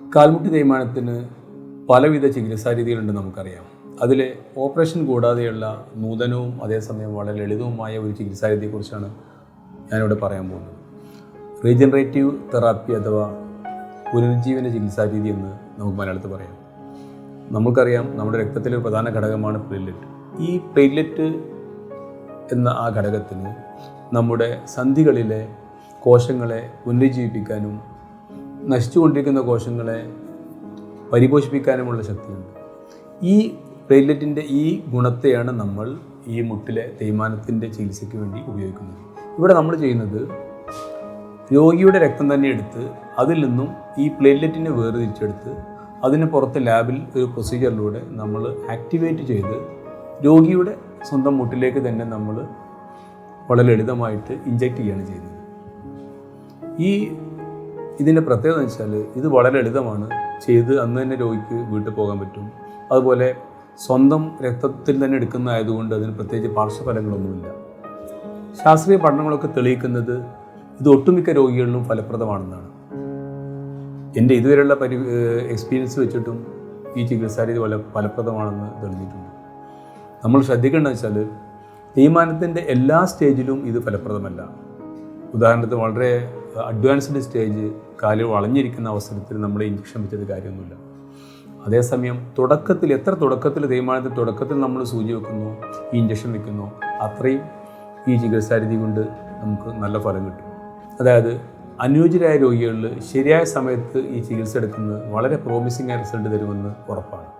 കാൽമുട്ടി തേയ്മാനത്തിന് പലവിധ ചികിത്സാ രീതികളുണ്ട് നമുക്കറിയാം. അതിൽ ഓപ്പറേഷൻ കൂടാതെയുള്ള നൂതനവും അതേസമയം വളരെ ലളിതവുമായ ഒരു ചികിത്സാ രീതിയെക്കുറിച്ചാണ് ഞാനിവിടെ പറയാൻ പോകുന്നത്. റീജനറേറ്റീവ് തെറാപ്പി അഥവാ പുനരുജ്ജീവന ചികിത്സാ രീതി എന്ന് നമുക്ക് മലയാളത്തിൽ പറയാം. നമുക്കറിയാം നമ്മുടെ രക്തത്തിലെ പ്രധാന ഘടകമാണ് പ്ലേറ്റ്ലെറ്റ് ഈ പ്ലേറ്റ്ലെറ്റ് എന്ന ആ ഘടകത്തിന് നമ്മുടെ സന്ധികളിലെ കോശങ്ങളെ പുനരുജ്ജീവിപ്പിക്കാനും നശിച്ചുകൊണ്ടിരിക്കുന്ന കോശങ്ങളെ പരിപോഷിപ്പിക്കാനുമുള്ള ശക്തിയുണ്ട്. ഈ പ്ലേറ്റ്ലെറ്റിന്റെ ഈ ഗുണത്തെയാണ് നമ്മൾ ഈ മുട്ടിലെ തേയ്മാനത്തിന്റെ ചികിത്സയ്ക്ക് വേണ്ടി ഉപയോഗിക്കുന്നത്. ഇവിടെ നമ്മൾ ചെയ്യുന്നത് രോഗിയുടെ രക്തം തന്നെ എടുത്ത് അതിൽ നിന്നും ഈ പ്ലേറ്റ്ലെറ്റിനെ വേർതിരിച്ചെടുത്ത് അതിന് പുറത്ത് ലാബിൽ ഒരു പ്രൊസീജിയറിലൂടെ നമ്മൾ ആക്ടിവേറ്റ് ചെയ്ത് രോഗിയുടെ സ്വന്തം മുട്ടിലേക്ക് തന്നെ നമ്മൾ വളരെ ലളിതമായിട്ട് ഇഞ്ചെക്റ്റ് ചെയ്യുകയാണ് ചെയ്യുന്നത്. ഈ ഇതിന്റെ പ്രത്യേകത എന്ന് വെച്ചാൽ ഇത് വളരെ ലളിതമാണ്. ചെയ്ത് അന്ന് തന്നെ രോഗിക്ക് വീട്ടിൽ പോകാൻ പറ്റും. അതുപോലെ സ്വന്തം രക്തത്തിൽ തന്നെ എടുക്കുന്നതായതുകൊണ്ട് അതിന് പ്രത്യേകിച്ച് പാർശ്വഫലങ്ങളൊന്നുമില്ല. ശാസ്ത്രീയ പഠനങ്ങളൊക്കെ തെളിയിക്കുന്നത് ഇത് ഒട്ടുമിക്ക രോഗികളിലും ഫലപ്രദമാണെന്നാണ്. എന്റെ ഇതുവരെയുള്ള പരി എക്സ്പീരിയൻസ് വെച്ചിട്ടും ഈ ചികിത്സാ രീതി വളരെ ഫലപ്രദമാണെന്ന് തെളിഞ്ഞിട്ടുണ്ട്. നമ്മൾ ശ്രദ്ധിക്കേണ്ടത് വെച്ചാൽ തീരുമാനത്തിന്റെ എല്ലാ സ്റ്റേജിലും ഇത് ഫലപ്രദമല്ല. ഉദാഹരണത്തിന് വളരെ അഡ്വാൻസ്ഡ് സ്റ്റേജ് കാൽ വളഞ്ഞിരിക്കുന്ന അവസരത്തിൽ നമ്മൾ ഇഞ്ചക്ഷൻ വെച്ചത് കാര്യമൊന്നുമില്ല. അതേസമയം തുടക്കത്തിൽ എത്ര തുടക്കത്തിൽ തേയ്മാനത്തിൽ തുടക്കത്തിൽ നമ്മൾ സൂചി വെക്കുന്നു ഈ ഇഞ്ചക്ഷൻ വെക്കുന്നു അത്രയും ഈ ചികിത്സാരീതി കൊണ്ട് നമുക്ക് നല്ല ഫലം കിട്ടും. അതായത് അനുയോജ്യരായ രോഗികളിൽ ശരിയായ സമയത്ത് ഈ ചികിത്സ എടുക്കുന്നത് വളരെ പ്രോമിസിംഗ് ആയ റിസൾട്ട് തരുമെന്ന് ഉറപ്പാണ്.